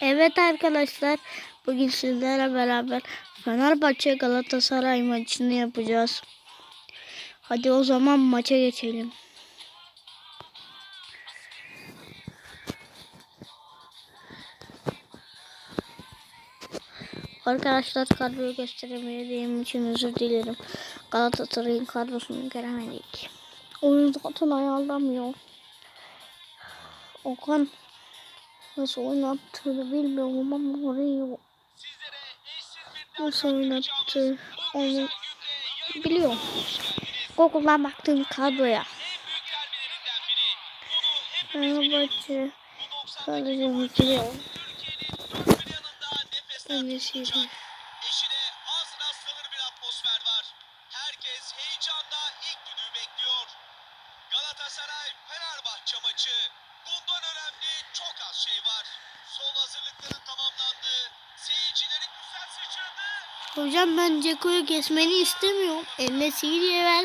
Evet arkadaşlar bugün sizlerle beraber Fenerbahçe Galatasaray maçını yapacağız. Hadi o zaman maça geçelim. Arkadaşlar kadroyu gösteremediğim için özür dilerim. Galatasaray'ın kadrosunu göremedik. Oyun zaten ayarlamıyor. Okan nasıl oynattığını bilmiyorum ama orayı nasıl oynattı onu biliyorum. Google'dan baktığım kadroya. Fenerbahçe kalacağımı biliyorum. Öylesiydi. Eşine az rastlanır bir atmosfer var. Herkes heyecanla ilk düdüğü bekliyor. Galatasaray Fenerbahçe maçı. Bundan önemli çok az şey var. Son hazırlıkların tamamlandı. Seyircileri güzel sıçradı. Hocam ben Ceko'yu kesmeni istemiyorum. Eline Siri'ye ver.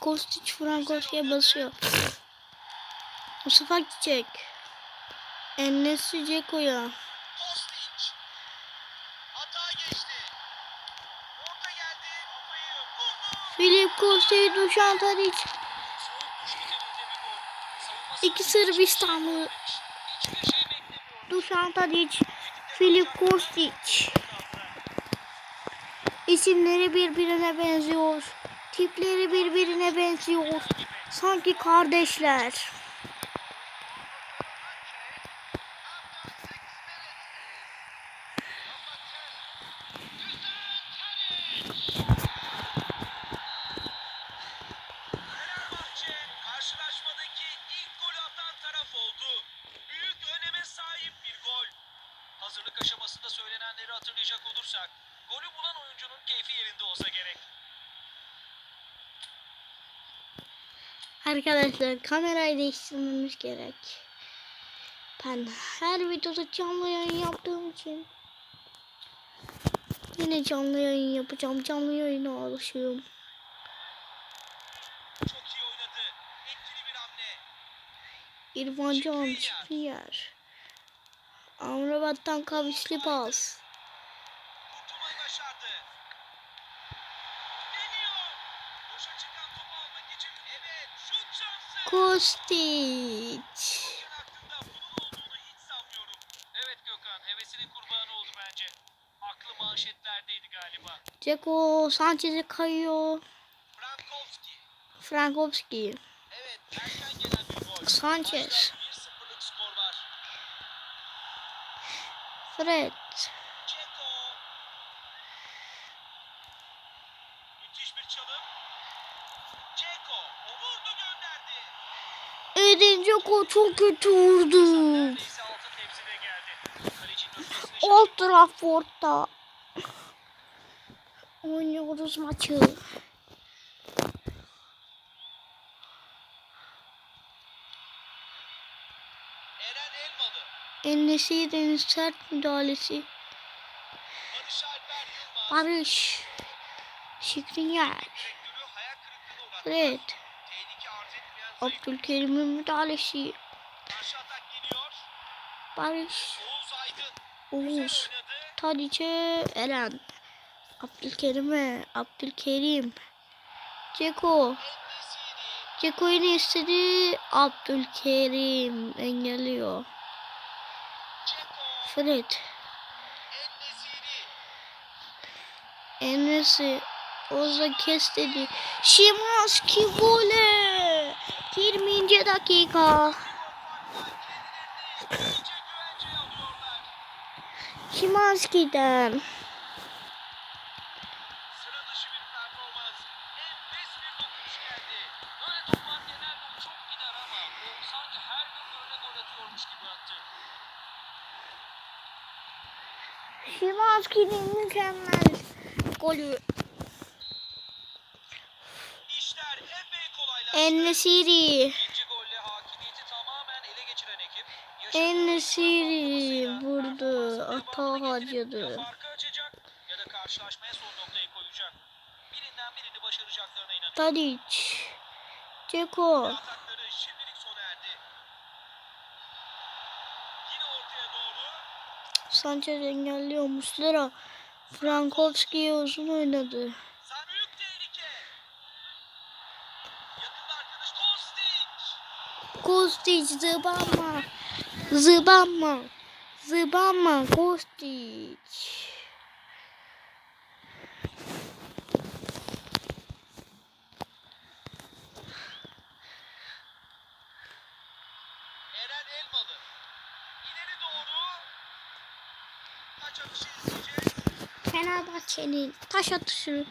Kostic Frankowski'ye basıyor. Mustafa gidecek. Enes'i Ceko'ya. Filip Kostic, Dušan Tadić. İki Sırbistanlı. Dušan Tadić. Filip Kostic. İsimleri birbirine benziyor. Tipleri birbirine benziyor. Sanki kardeşler. Arkadaşlar kamerayı değiştirmemiz gerek. Ben her videoda canlı yayın yaptığım için yine canlı yayın yapacağım. Canlı yayına alışıyorum. Çok iyi oynadı. Etkili bir hamle. İrfan Can Skriniar. Amrabat'tan kavisli pas. Kurtulmayı başardı. Deniyor. Boşa çıkan topu almak için. Evet, şut şansı. Kostic. Evet Gökhan, hevesinin kurbanı oldu bence. Aklı manşetlerdeydi galiba. Ceko Sanchez'e kayıyor. Frankowski. Frankowski. Evet, erken gelen bir gol. Sanchez. Maçta 1-0'lık skor var. Fred. Ceko. Müthiş bir çalım. Ceko. O vurdu gönderdi. Ceko çok kötü vurdu. Old Trafford'da oynuyoruz maçı. Enes'i'nin sert müdahalesi. Barış Alper Yılmaz. Barış. Abdülkerim'in müdahalesi. Barış. Oğuz. Tadiç'e Eren. Abdülkerim'e. Abdülkerim. Ceko. Ceko'yu ne istedi? Abdülkerim engelliyor. Fred. Enes'i Oza kes dedi. Şimanski gole. 20. dakika. Şimanski'den. Sıra dışı bir performans. Enfes bir dokunuş koyacak. Birinden birini başaracaklarına inanıyorum. Tadic. Ceko. Sanchez engelliyor. Muslera. Frankowski'ye uzun oynadı. Kostic zıbama. Doğru. Kaç atışı izleyeceğiz? Fenerbahçe'nin taş atışı.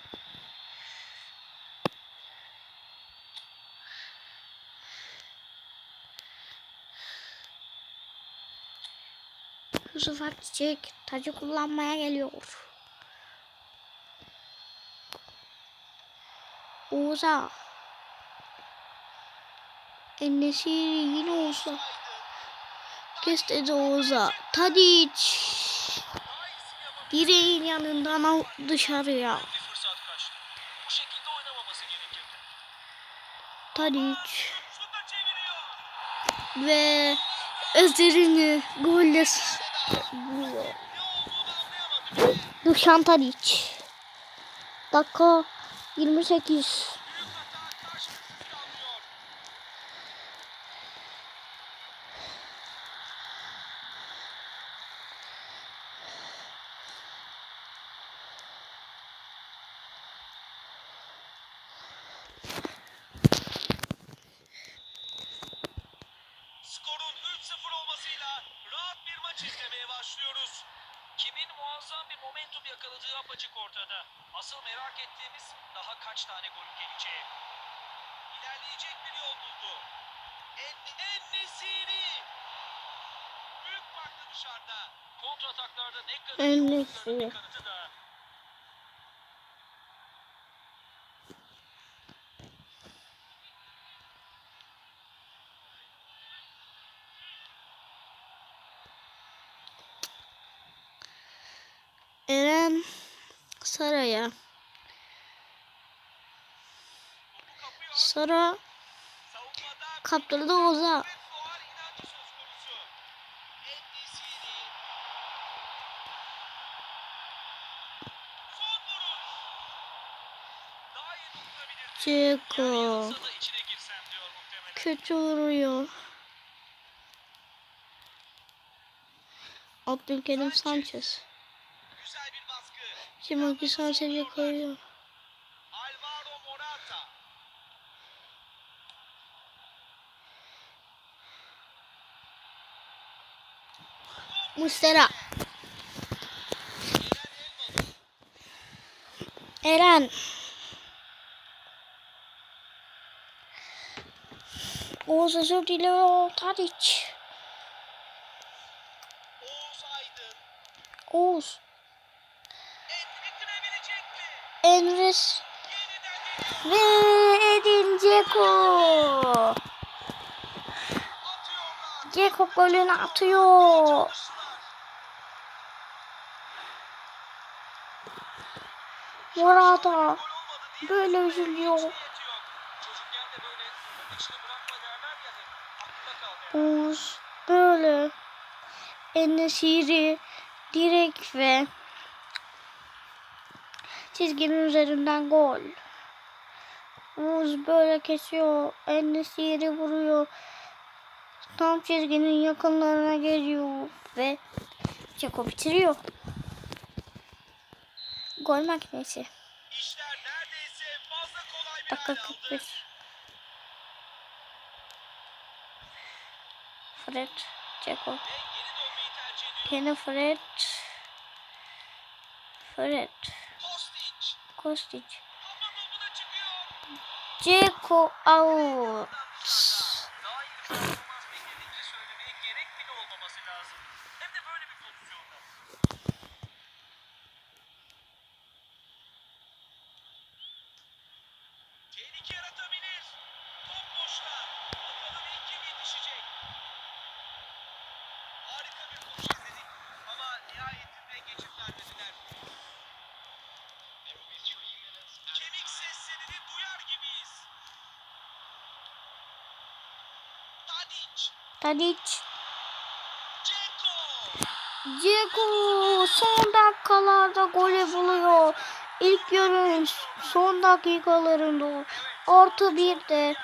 Yusuf Akçiçek tacı kullanmaya geliyor. Oğuz'a. Ennesi yine Oğuz'a. Kestedi Oğuz'a. Tadiç. Direğin yanından al dışarıya. Tadiç. Ve özerini golle Dušan Tadić. Dakika 28. Büyük hata karşılıksız kalmıyor. Skorun 3-0 olmasıyla rahat bir maç izlemeye başlıyoruz. Kimin muazzam bir momentum yakaladığı apaçık ortada. Asıl merak ettiğimiz daha kaç tane golün geleceği. İlerleyecek bir yol buldu. En, en nesiri. Büyük farklı dışarıda. Kontrataklarda ne kadar iyi En-Nesyri. olduklarının bir kanıtı da. Eren Saray'a. Topu kapıyor. Sara Savunmada kaptırdı Oğuz'a. Ve Fuar inancı söz konusu. En-Nesyri. Son vuruş. Daha iyi dokunabilirdi. Ceko. Kötü vuruyor. Abdülkerim Sanchez. Güzel bir baskı. Şimanski Sanchez'e koyuyor. Alvaro Morata. Mustera. Eren. Oğuz özür diliyor. Tadiç. Oğuz Aydın. Oğuz. Et bitirebilecek mi? Yeniden Ve Edin Dzeko. Dzeko golünü atıyor. Morata. Böyle üzülüyor. Oğuz böyle. Enesiri direkt ve çizginin üzerinden gol. Oğuz böyle kesiyor. Enesiri vuruyor. Tam çizginin yakınlarına geliyor ve Ceko bitiriyor. Gol makinesi. İşler neredeyse fazla kolay bir Dakika hale aldı. 41. Fred, Ceko. Yine Fred. Fred. Kostic. Kostic. Kafa topuna çıkıyor. Ceko out. Tadiç. Ceko son dakikalarda golü buluyor. İlk yarının son dakikalarında artı bir de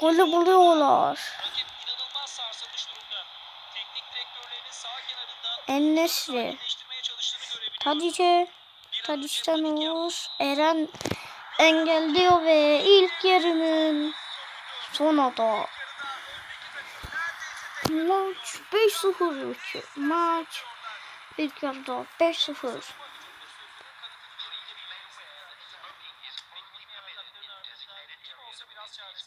golü buluyorlar. Ennesli. Tadiç'e Talistan Oğuz Eren engelliyor ve ilk yarının sona da. Maç 5-0 maç ilk yarıda 5-0 biraz çaresiz.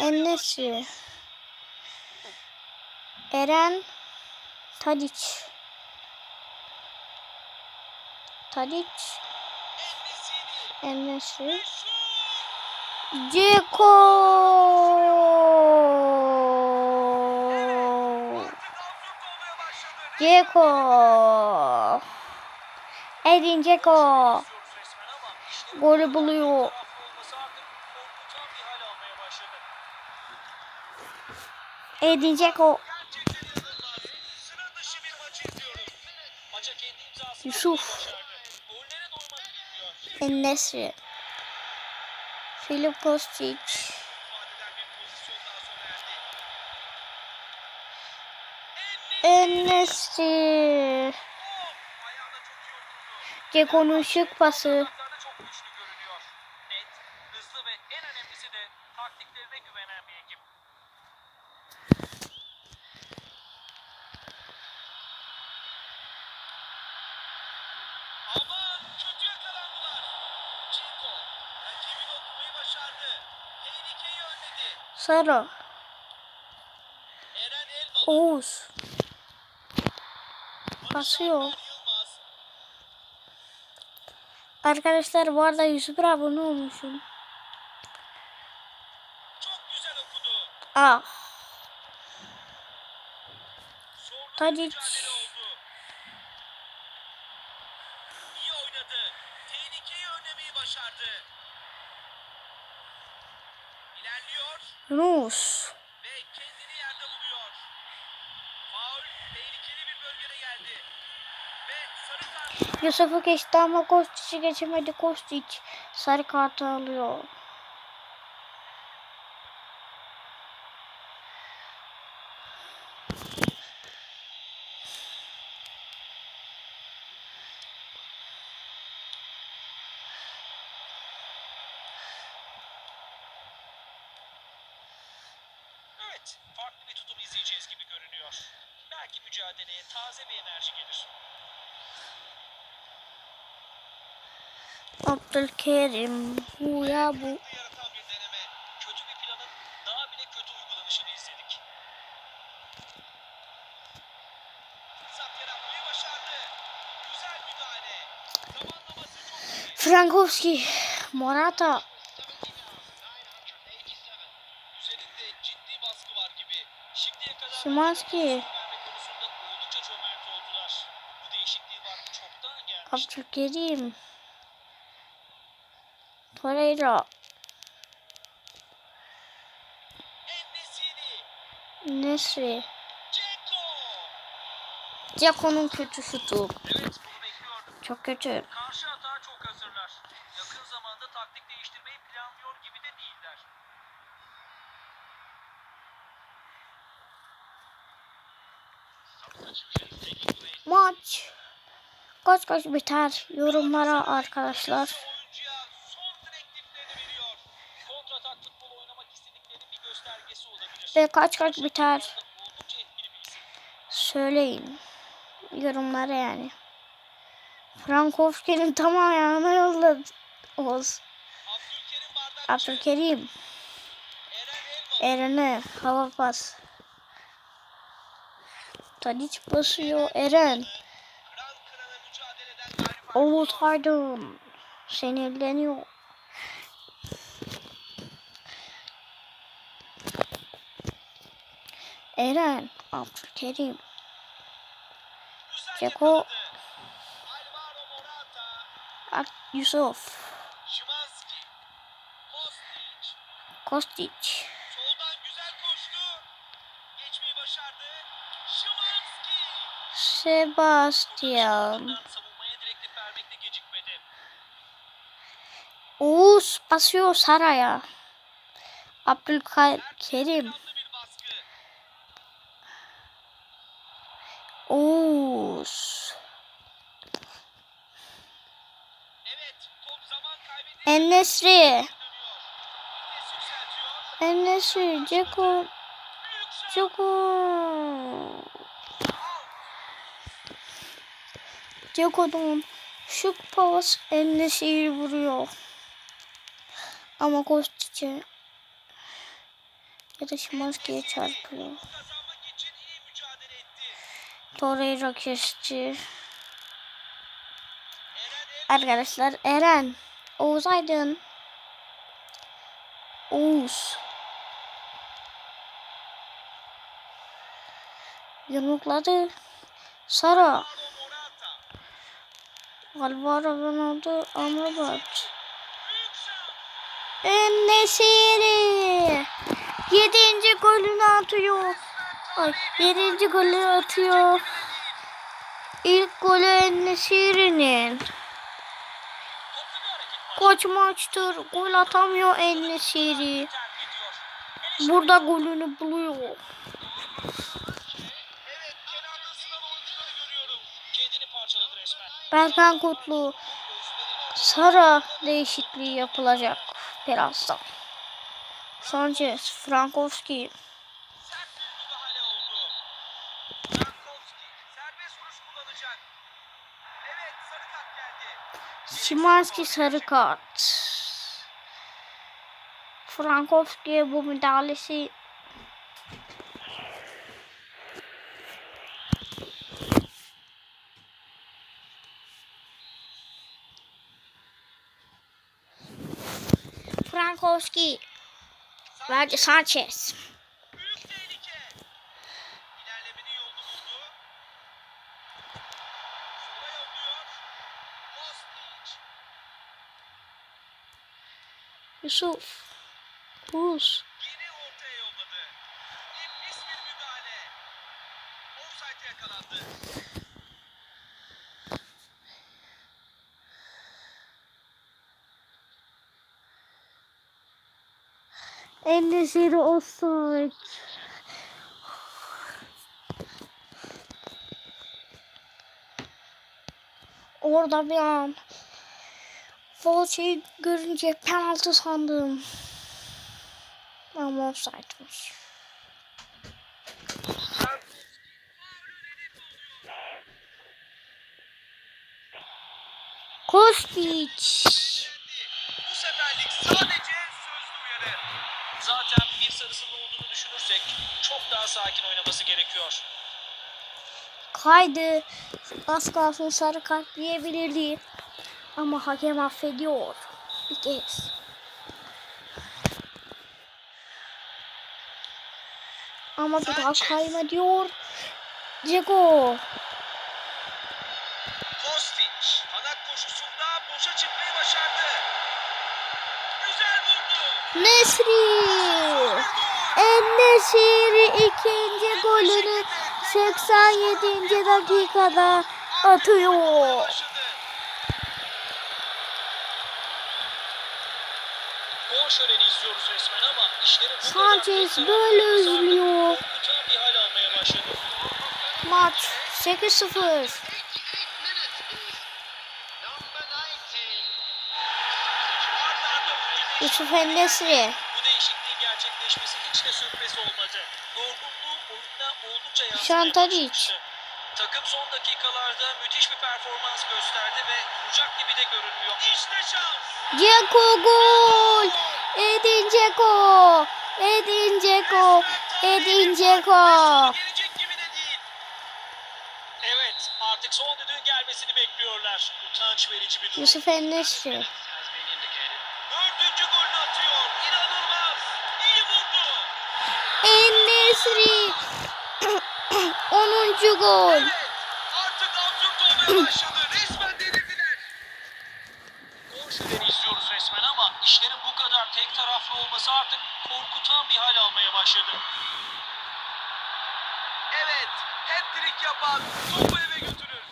Enneşi. Eren Tadiç. Tadiç. Enneşi. Ceko. Ceko. Edin Ceko. Golü buluyor. edecek o. Yusuf. Enesri. Filip Kostic. Enesri. Ceko'nun şık pası. Sara. Oğuz. Basıyor. Arkadaşlar bu arada 101 abone olmuşum. Ah. Tadic. Ramos. Yusuf'u geçti ama Kostiç'i geçemedi. Kostiç sarı kartı alıyor. izleyeceğiz gibi görünüyor. Belki mücadeleye taze bir enerji gelir. Abdülkerim bu ya bu. Frankowski, Morata Şimanski. Abdülkerim. Torreira. Nesri. Ceko'nun kötü şutu. Çok kötü. Maç kaç kaç biter yorumlara arkadaşlar. Ve kaç kaç biter söyleyin yorumlara yani. Frankovski'nin tam ayağına yolladı. Oz. Abdülkerim. Eren'e hava pas. Tadiç basıyor. Eren. Oğuz Aydın. Sinirleniyor. Eren. Abdülkerim. Ceko. Ak Yusuf. Kostic. Kostic. Soldan güzel koştu. Geçmeyi başardı. Şimanski. Sebastian. Oğuz basıyor Saray'a. Abdülkerim. Oğuz. Yükseltiyor. Ennesri. Ceko. Ceko. Ceko'dan şu pas Ennesri vuruyor. Ama Kostic'e ya da Şimanski'ye çarpıyor. Torreira kesti. Arkadaşlar Eren. Oğuz Aydın. Oğuz. Yumrukladı. Sara. Morata. Alvaro Ronaldo Amrabat. Enesiri. Yedinci golünü atıyor. Ay, yedinci golü atıyor. İlk golü var. Koç maçtır. Gol atamıyor ediyor. Burada golünü buluyor. Berkan Kutlu. Sara değişikliği yapılacak birazdan. Sanchez, Frankowski. Szymanski sarı kart. Frankowski'ye bu müdahalesi Frankowski verdi Sanchez. Büyük tehlike. İlerlemenin yolunu buldu. Sola yolluyor. Kostic. Yusuf. Buz. Endesiri offside. Orada bir an Volçe'yi görünce penaltı sandım. Ama offside'mış. Kostic. Bu seferlik sadece. Zaten bir sarısının olduğunu düşünürsek çok daha sakin oynaması gerekiyor. Kaydı. Az kalsın sarı kart diyebilirdi. Ama hakem affediyor. Bir kez. Ama bir daha kayma diyor. Ceko. Kostic kanat koşusunda boşa çıkmayı başardı. Güzel vurdu. Nesri. En-Nesyri ikinci golünü 87. dakikada atıyor. Sanchez böyle üzülüyor. Maç 8-0. Arda arda oyuncu Yusuf En-Nesyri. Bu değişikliği gerçekleşmesi hiç de sürpriz olmadı. Şantariç. Takım son dakikalarda müthiş bir performans gösterdi ve duracak gibi de görünmüyor. İşte şans. Ceko gol. Edin Ceko. Edin Ceko. Edin Ceko. Evet, artık son düdüğün gelmesini bekliyorlar. Utanç verici bir durum. Yusuf Enes'i. Dördüncü golünü atıyor. İnanılmaz. İyi vurdu. Enesri. 10. gol. Artık absürt olmaya başladı. Resmen delirdiler. Gol şöleni izliyoruz resmen ama işlerin bu kadar tek taraflı olması artık korkutan bir hal almaya başladı. Evet, hat-trick yapan topu eve götürür.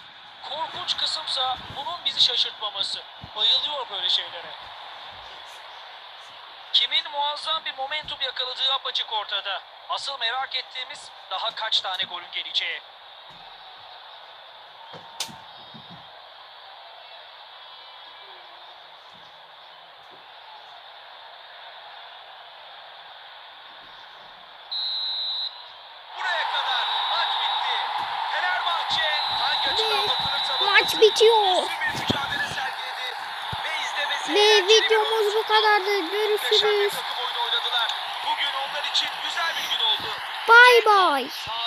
Korkunç kısımsa bunun bizi şaşırtmaması. Bayılıyor böyle şeylere. Kimin muazzam bir momentum yakaladığı apaçık ortada. Asıl merak ettiğimiz daha kaç tane golün geleceği. Buraya kadar maç bitti. Fenerbahçe hangi açıdan bakılırsa Maç bitiyor. üstün bir mücadele sergiledi. Ve izlemesi videomuz bu kadardı. Görüşürüz. Bay. Sağ